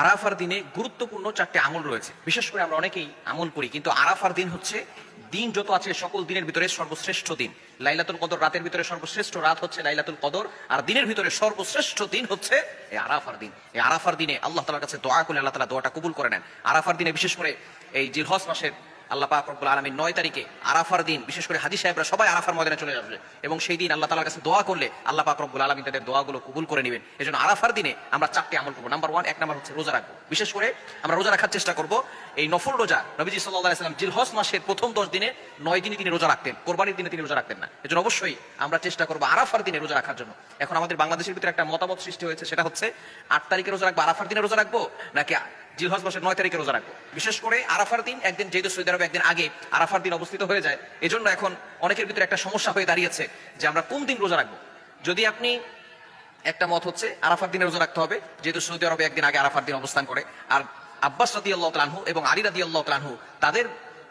আরাফার দিনে গুরুত্বপূর্ণ চারটে আমল রয়েছে। বিশেষ করে আমরা অনেকেই আমল করি কিন্তু আরাফার দিন হচ্ছে দিন যত আছে, সকল দিনের ভিতরে সর্বশ্রেষ্ঠ দিন। লাইলাতুল কদর রাতের ভিতরে সর্বশ্রেষ্ঠ রাত হচ্ছে লাইলাতুল কদর, আর দিনের ভিতরে সর্বশ্রেষ্ঠ দিন হচ্ছে এই আরাফার দিন। এই আরাফার দিনে আল্লাহ তালার কাছে দোয়া করলে আল্লাহ তালা দোয়াটা কবুল করে নেন। আরাফার দিনে বিশেষ করে এই জিলহস মাসের আল্লাহ পাক আলামিন নয় তারিখে আরাফার দিন, বিশেষ করে হাজি সাহেবরা সবাই আরাফার ময়দানে চলে যাবে এবং সেই দিন আল্লাহ তালার কাছে দোয়া করলে আল্লাহ পাক রব্বুল আলামিন তাদের দোয়াগুলো কবুল করে নেবেন। এই জন্য আরাফার দিনে আমরা চারটি আমল করব। নাম্বার ওয়ান এক নাম্বার হচ্ছে রোজা রাখব। বিশেষ করে আমরা রোজা রাখার চেষ্টা করব। এই নফল রোজা নবীজি সাল্লাহ সাল্লাম জিলহস মাসের প্রথম দশ দিনে নয় দিনে তিনি রোজা রাখতেন। কোরবানির দিনে তিনি রোজা রাখতেন না। এজন্য অবশ্যই আমরা চেষ্টা করব আরাফার দিনে রোজা রাখার জন্য। এখন আমাদের বাংলাদেশের ভিতরে একটা মতামত সৃষ্টি হয়েছে, সেটা হচ্ছে, আট তারিখে রোজা রাখব, আরাফার দিনে রোজা রাখব, নাকি জিলহজ মাসের নয় তারিখে রোজা রাখব। বিশেষ করে আরাফার দিন, একদিন যেহেতু সৌদি আরবে, একদিন আগে আরাফার দিন অবস্থিত হয়ে যায়, এজন্য এখন অনেকের ভিতরে একটা সমস্যা হয়ে দাঁড়িয়েছে যে আমরা কোন দিন রোজা রাখব। যদি আপনি একটা মত হচ্ছে, আরাফার দিনে রোজা রাখতে হবে, যেহেতু সৌদি আরবে একদিন আগে আরাফার দিন অবস্থান করে, আর আব্বাস রাদি আল্লাহ তালানহু এবং আলী রাদি আল্লাহ তালানহু তাদের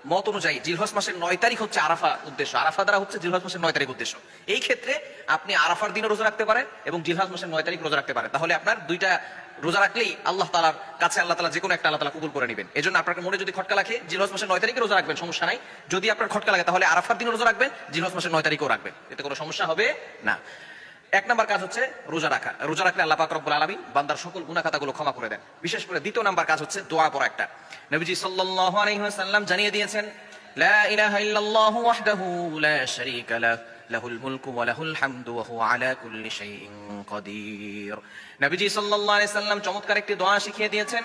মত অনুযায়ী জিলহজ মাসের নয় তারিখ হচ্ছে আরাফা উদ্দেশ্য। আরাফা দ্বারা হচ্ছে জিলহজ মাসের নয় তারিখ উদ্দেশ্য। এই ক্ষেত্রে আপনি আরাফার দিনে রোজা রাখতে পারেন এবং জিলহাস মাসের নয় তারিখ রোজা রাখতে পারেন। তাহলে আপনার দুইটা রোজা রাখলেই আল্লাহ তালার কাছে আল্লাহ তালা যে কোনো একটা আল্লাহ তালা কবুল করে নেবেন। এই জন্য আপনার মনে যদি খটকা লাগে, জিলহজ মাসের নয় তারিখে রোজা রাখবেন, সমস্যা নাই। যদি আপনার খটকা লাগে, তাহলে আরাফার দিনে রোজা রাখবেন, জিলহজ মাসের নয় তারিখেও রাখবেন। এতে কোনো সমস্যা হবে না। এক নাম্বার কাজ হচ্ছে রোজা রাখা। রোজা রাখলে আল্লাহ পাক আলামিন বান্দার সকল গুনাহ খাতাগুলো ক্ষমা করে দেন। বিশেষ করে দ্বিতীয় নাম্বার কাজ হচ্ছে দোয়া পড়া একটা। নবীজি সাল্লাল্লাহু আলাইহি ওয়াসাল্লাম জানিয়ে দিয়েছেন, লা ইলাহা ইল্লাল্লাহু ওয়াহদাহু লা শারীকা লাহ, লাহুল মুলকু ওয়া লাহুল হামদু ওয়া হুয়া আলা কুল্লি শাইইন নবীজি সাল্লাল্লাহু আলাইহি সাল্লাম চমৎকার একটি দোয়া শিখিয়ে দিয়েছেন,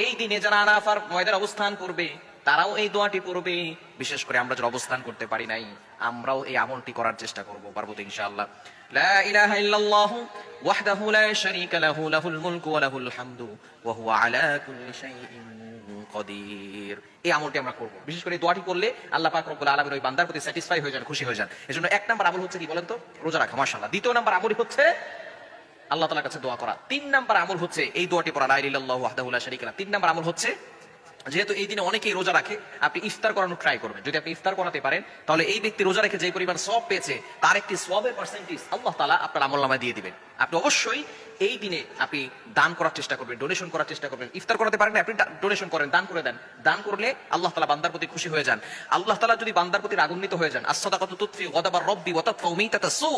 এই দিনে যারা আরাফার ময়দানে অবস্থান করবে তারাও এই দোয়াটি পড়বে, বিশেষ করে আমরা যারা অবস্থান করতে পারি নাই, আমরাও এই আমলটি করার চেষ্টা করব, পারব তো ইনশাআল্লাহ। লা ইলাহা ইল্লাল্লাহ, ওয়াহদাহু লা শারীকা লাহু, লাহুল মুলকু ওয়া লাহুল হামদু, ওয়া হুয়া আলা কুল্লি শাইইন কদির। এই আমলটি আমরা করব। বিশেষ করে দোয়াটি করলে আল্লাহ পাক রব্বুল আলামিন ওই বান্দার প্রতি স্যাটিসফাই হয়ে যান, খুশি হয়ে যান। এজন্য এক নাম্বার আমল হচ্ছে কি বলেন তো? রোজা রাখা, মাশাআল্লাহ। দ্বিতীয় নাম্বার আমল হচ্ছে আল্লাহ তাআলার কাছে দোয়া করা। তিন নাম্বার আমল হচ্ছে এই দোয়াটি পড়া, লা ইলাহা ইল্লাল্লাহু, ওয়াহদাহু লা শারীকা লাহু। তিন নাম্বার আমল হচ্ছে যেহেতু এই দিনে অনেকেই রোজা রাখে, আপনি ইফতার করানো ট্রাই করবেন। যদি আপনি ইফতার করাতে পারেন, তাহলে এই ব্যক্তি রোজা রেখে যে পরিমাণ সব পেয়েছে, তার একটি সবের পার্সেন্টেজ আল্লাহ তালা আপনার আমল নামায় দিয়ে দিবেন। আপনি অবশ্যই এই দিনে আপনি দান করার চেষ্টা করবেন ডোনেশন করার চেষ্টা করবেন। ইফতার করাতে পারেন আপনি ডোনেশন করেন, দান করে দেন। দান করলে আল্লাহ তালা বান্দার প্রতি খুশি হয়ে যান। আল্লাহ তালা যদি বান্দার প্রতি রাগান্বিত হয়ে যান আস্থা কত তুৎফি গদাবার রব্বি ওয়াতাত সু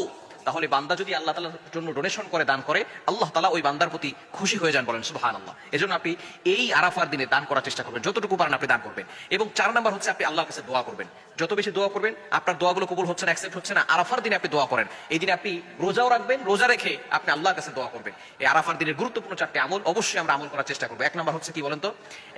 তাহলে বান্দা যদি আল্লাহ তালার জন্য ডোনেশন করে, দান করে, আল্লাহ তালা ওই বান্দার প্রতি খুশি হয়ে যান বলেন সুবাহান আল্লাহ এজন্য আপনি এই আরাফার দিনে দান করার চেষ্টা করবেন, যতটুকু পারেন আপনি দান করবেন। এবং চার নাম্বার হচ্ছে আপনি আল্লাহর কাছে দোয়া করবেন। যত বেশি দোয়া করবেন, আপনার দোয়াগুলো কবুল হচ্ছে না অ্যাকসেপ্ট হচ্ছে না, আরাফার দিনে আপনি দোয়া করেন। এই দিনে আপনি রোজাও রাখবেন, রোজা রেখে আপনি আল্লাহর কাছে দোয়া করবেন। এই আরাফার দিনের গুরুত্বপূর্ণ চারটি আমল অবশ্যই আমরা আমল করার চেষ্টা করব। এক নাম্বার হচ্ছে কি বলেন তো?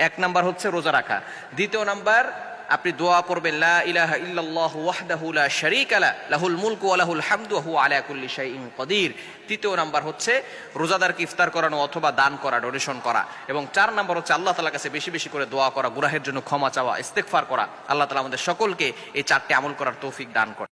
এক নাম্বার হচ্ছে রোজা রাখা। দ্বিতীয় নাম্বার আপনি দোয়া করবেন, লা ইলাহা ইল্লাল্লাহু ওয়াহদাহু লা শারীকা লা, লাহুল মুলকু ওয়া লাহুল হামদু ওয়া হুয়া আলা কুল্লি শাইইন তৃতীয় নাম্বার হচ্ছে রোজাদারকে ইফতার করানো অথবা দান করা ডোনেশন করা। এবং চার নাম্বার হচ্ছে আল্লাহ তাআলার কাছে বেশি বেশি করে দোয়া করা, গুনাহের জন্য ক্ষমা চাওয়া, ইস্তেগফার করা। আল্লাহ তাআলা আমাদের সকলকে এই চারটি আমল করার তৌফিক দান করে